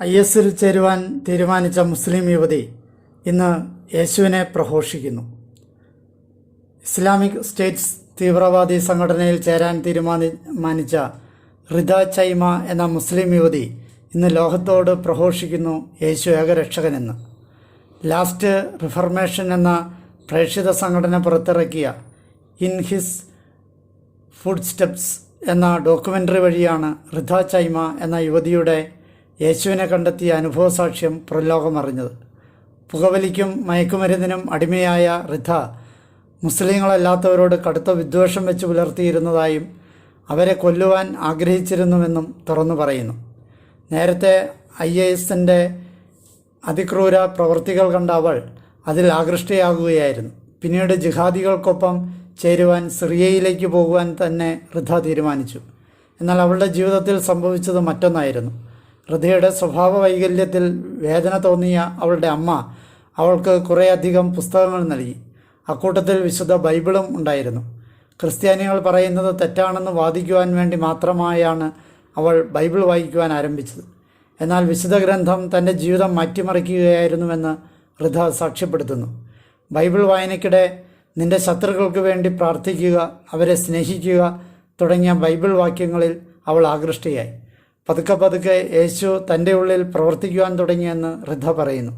I എസിൽ ചേരുവാൻ തീരുമാനിച്ച മുസ്ലിം യുവതി ഇന്ന് യേശുവിനെ പ്രഘോഷിക്കുന്നു. ഇസ്ലാമിക് സ്റ്റേറ്റ്സ് തീവ്രവാദി സംഘടനയിൽ ചേരാൻ തീരുമാനിച്ച റിദ ചൈമ എന്ന മുസ്ലിം യുവതി ഇന്ന് ലോകത്തോട് പ്രഘോഷിക്കുന്നു യേശു ഏകരക്ഷകനെന്ന്. ലാസ്റ്റ് റിഫർമേഷൻ എന്ന പ്രേക്ഷിത സംഘടന പുറത്തിറക്കിയ ഇൻ ഹിസ് ഫുഡ് സ്റ്റെപ്സ് എന്ന ഡോക്യുമെന്ററി വഴിയാണ് റിധ ചൈമ എന്ന യുവതിയുടെ യേശുവിനെ കണ്ടെത്തിയ അനുഭവസാക്ഷ്യം പ്രലോകമറിഞ്ഞത്. പുകവലിക്കും മയക്കുമരുന്നിനും അടിമയായ റിഥ മുസ്ലിങ്ങളല്ലാത്തവരോട് കടുത്ത വിദ്വേഷം വെച്ച് പുലർത്തിയിരുന്നതായും അവരെ കൊല്ലുവാൻ ആഗ്രഹിച്ചിരുന്നുവെന്നും തുറന്നു പറയുന്നു. നേരത്തെ ഐ എ എസിന്റെ അതിക്രൂര പ്രവൃത്തികൾ കണ്ട അവൾ അതിൽ ആകൃഷ്ടയാകുകയായിരുന്നു. പിന്നീട് ജിഹാദികൾക്കൊപ്പം ചേരുവാൻ സിറിയയിലേക്ക് പോകുവാൻ തന്നെ റിഥ തീരുമാനിച്ചു. എന്നാൽ അവളുടെ ജീവിതത്തിൽ സംഭവിച്ചത് മറ്റൊന്നായിരുന്നു. ഋഥയുടെ സ്വഭാവ വൈകല്യത്തിൽ വേദന തോന്നിയ അവളുടെ അമ്മ അവൾക്ക് കുറേയധികം പുസ്തകങ്ങൾ നൽകി. അക്കൂട്ടത്തിൽ വിശുദ്ധ ബൈബിളും ഉണ്ടായിരുന്നു. ക്രിസ്ത്യാനികൾ പറയുന്നത് തെറ്റാണെന്ന് വാദിക്കുവാൻ വേണ്ടി മാത്രമായാണ് അവൾ ബൈബിൾ വായിക്കുവാൻ ആരംഭിച്ചത്. എന്നാൽ വിശുദ്ധ ഗ്രന്ഥം തന്റെ ജീവിതം മാറ്റിമറിക്കുകയായിരുന്നുവെന്ന് ഹൃദ സാക്ഷ്യപ്പെടുത്തുന്നു. ബൈബിൾ വായനയ്ക്കിടെ നിന്റെ ശത്രുക്കൾക്ക് വേണ്ടി പ്രാർത്ഥിക്കുക അവരെ സ്നേഹിക്കുക തുടങ്ങിയ ബൈബിൾ വാക്യങ്ങളിൽ അവൾ ആകൃഷ്ടയായി. പതുക്കെ പതുക്കെ യേശു തന്റെ ഉള്ളിൽ പ്രവർത്തിക്കുവാൻ തുടങ്ങിയെന്ന് ഋദ്ധ പറയുന്നു.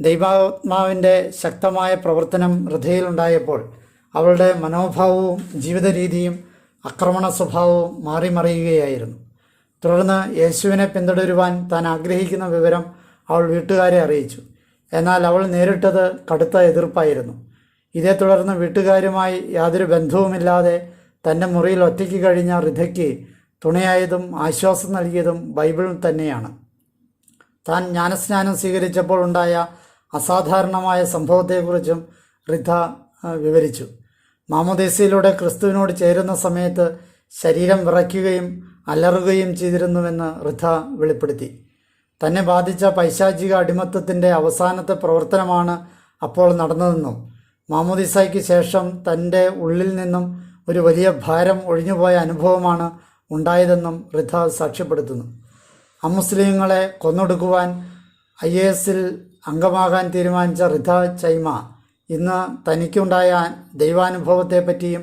ദൈവാത്മാവിന്റെ ശക്തമായ പ്രവർത്തനം ഋഥയിലുണ്ടായപ്പോൾ അവളുടെ മനോഭാവവും ജീവിത രീതിയും ആക്രമണ സ്വഭാവവും മാറി മറിയുകയായിരുന്നു. തുടർന്ന് യേശുവിനെ പിന്തുടരുവാൻ താൻ ആഗ്രഹിക്കുന്ന വിവരം അവൾ വീട്ടുകാരെ അറിയിച്ചു. എന്നാൽ അവൾ നേരിട്ടത് കടുത്ത എതിർപ്പായിരുന്നു. ഇതേ തുടർന്ന് വീട്ടുകാരുമായി യാതൊരു ബന്ധവുമില്ലാതെ തന്റെ മുറിയിൽ ഒറ്റയ്ക്ക് കഴിഞ്ഞ ഋഥയ്ക്ക് തുണയായതും ആശ്വാസം നൽകിയതും ബൈബിൾ തന്നെയാണ്. താൻ ജ്ഞാനസ്നാനം സ്വീകരിച്ചപ്പോൾ ഉണ്ടായ അസാധാരണമായ സംഭവത്തെക്കുറിച്ചും റിഥ വിവരിച്ചു. മാമോദേശയിലൂടെ ക്രിസ്തുവിനോട് ചേരുന്ന സമയത്ത് ശരീരം വിറയ്ക്കുകയും അലറുകയും ചെയ്തിരുന്നുവെന്ന് റിഥ വെളിപ്പെടുത്തി. തന്നെ ബാധിച്ച പൈശാചിക അടിമത്തത്തിന്റെ അവസാനത്തെ പ്രവർത്തനമാണ് അപ്പോൾ നടന്നതെന്നും മാമോദിസായ്ക്ക് ശേഷം തന്റെ ഉള്ളിൽ നിന്നും ഒരു വലിയ ഭാരം ഒഴിഞ്ഞുപോയ അനുഭവമാണ് ഉണ്ടായതെന്നും റിഥ സാക്ഷ്യപ്പെടുത്തുന്നു. അമുസ്ലിങ്ങളെ കൊന്നൊടുക്കുവാൻ ഐ എ എസിൽ അംഗമാകാൻ തീരുമാനിച്ച റിഥ ചൈമ ഇന്ന് തനിക്കുണ്ടായ ദൈവാനുഭവത്തെപ്പറ്റിയും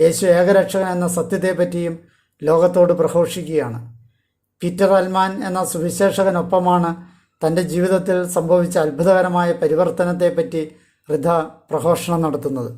യേശു ഏകരക്ഷകൻ എന്ന സത്യത്തെപ്പറ്റിയും ലോകത്തോട് പ്രഘോഷിക്കുകയാണ്. പീറ്റർ അൽമാൻ എന്ന സുവിശേഷകനൊപ്പമാണ് തന്റെ ജീവിതത്തിൽ സംഭവിച്ച അത്ഭുതകരമായ പരിവർത്തനത്തെപ്പറ്റി റിഥ പ്രഘോഷണം നടത്തുന്നത്.